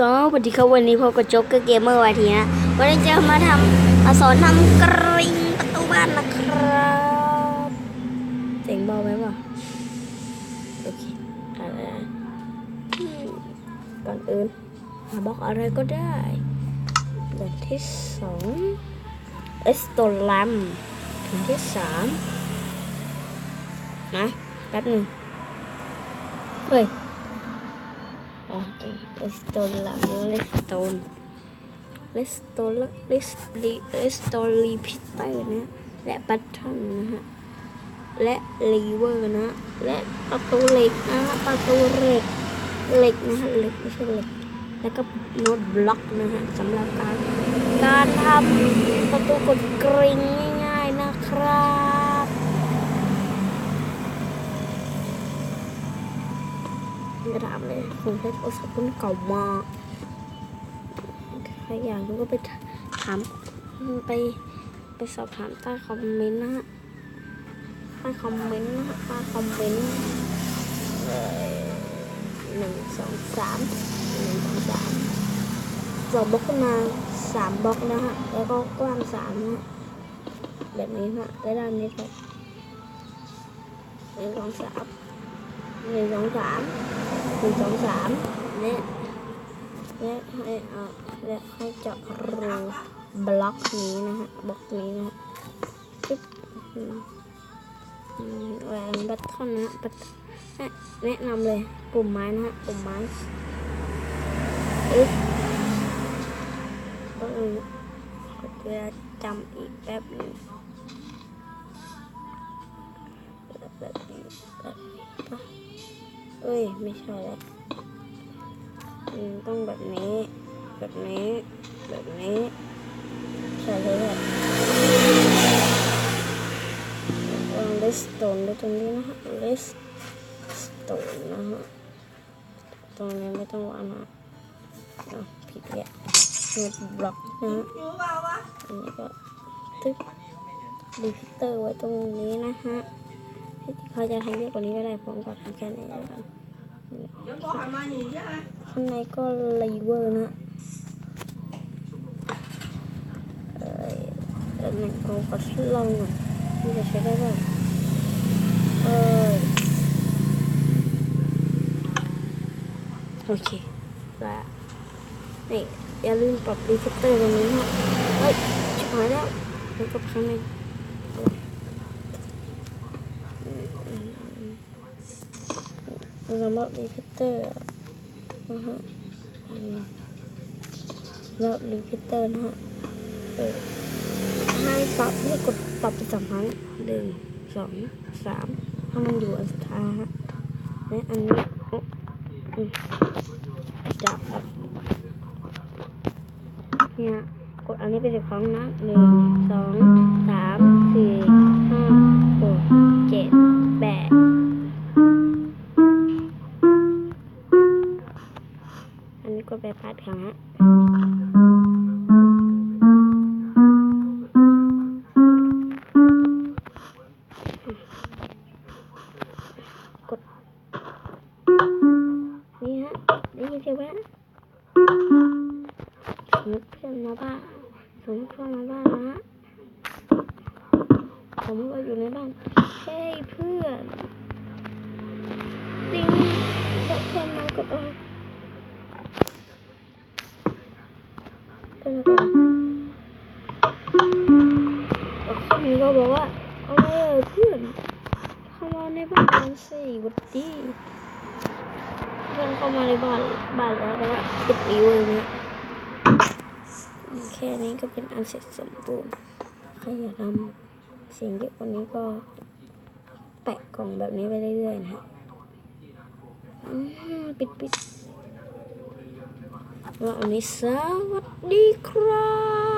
สวัสดีครับวันนี้พบกับจ๊กเกอร์เกมเมอร์วันทีนะวันนี้จะมาทำมาสอนทำกริงประตูบ้านนะครับเสียงเบาไหมวะโอเคอะไรก่อนอื่นหาบล็อกอะไรก็ได้แบบที่สองเอสโตลัมถึงที่สามนะแป๊บหนึ่งเฮ้ย โอเคเลสโตนละเลสโตนเลสโตนเลสลีเลสโตนรีพิเตอร์นะ และบัตทอนนะฮะ และลีเวอร์นะ และประตูเหล็กนะฮะประตูเหล็ก เหล็กนะฮะ เหล็กไม่ใช่เหล็ก แล้วก็โน้ตบล็อกนะฮะสำหรับการ การทำประตูกดกริ่งง่ายๆนะครับ จะถามเลย ผมใช้โทรศัพท์รุ่นเก่ามากใครอยากรู้ก็ไปถามไปไปสอบถามใต้คอมเมนต์นะฮะใต้คอมเมนต์นะฮะใต้คอมเมนต์หนึ่งสองสามหนึ่งสองสามสองบล็อกขึ้นมาสามบล็อกนะฮะ แล้วก็กว้างสามนะแบบนี้ฮะและด้านนี้ครับหนึ่งสองสาม หนึ่งสองสามหนึ่งสองสามและและให้เอาและให้เจาะรูบล็อกนี้นะฮะบล็อกนี้นะฮะปึ๊บอืมอืมแหวนบัตทอนนะฮะบัตแนะแนะนำเลยปุ่มไม้นะฮะปุ่มไม้อึ๊บก็เลยก็จะจำอีกแป๊บหนึงแบบนี้แบบนี้ปะ เอ้ย ไม่ใช่แล้วอืมต้องแบบนี้ แบบนี้ แบบนี้ ใช่เลยแหละวางเลสโตนไว้ตรงนี้นะฮะเลสโตนนะฮะ ตรงนี้ไม่ต้องวางนะอะผิดแล้วโน้ตบล็อกนะฮะอันนี้ก็ตึ๊บรีพิเตอร์ไว้ตรงนี้นะฮะ เขาจะทำเยอะกว่านี้ก็ได้ผมก็ทำแค่นี้แล้วกันข้างในก็ไลเวอร์นะเออเดี๋ยวมันเอาขอทดลองหน่อยมันจะใช้ได้ป่ะเออโอเคแล้วนี่อย่าลืมปรับรีเฟกเตอร์ตรงนี้นะเฮ้ยชิบหายแล้วมันก็ข้างใน สำหรับรีเฟกเตอร์นะฮะแล้วรีพิเตอร์นะฮะให้ปรับให้กดปรับไปสองครั้งหนึ่งสองสามให้มันอยู่อันสุดท้ายฮะและอันนี้อืมจับเนี่ยกดอันนี้ไปสิบครั้งนะหนึ่งสองสามสี่ห้าหก ไปพัดค่ะฮะกด นี่ฮะ ได้ยินเสียงไหมสมเพื่อนมาบ้านสมเพื่อนมาบ้านนะฮะผมก็อยู่ในบ้าน เฮ้ยเพื่อนติงแล้วเพื่อนมากดเอา เป็นอะไรคนนี้ก็บอกว่าเอาไงเอ่ยเพื่อนเข้ามาในบ้านกันสิวัดดีเพื่อนเข้ามาในบ้านบ้านแล้วแต่ว่าปิดอีเวอร์เนี่ยแค่นี้ก็เป็นอันเสร็จสมบูรณ์ใครอยากทำสิ่งเยอะกว่านี้ก็แปะกล่องแบบนี้ไปเรื่อยๆนะฮะปิดปิด ว่าอันนี้สวัสดีครับ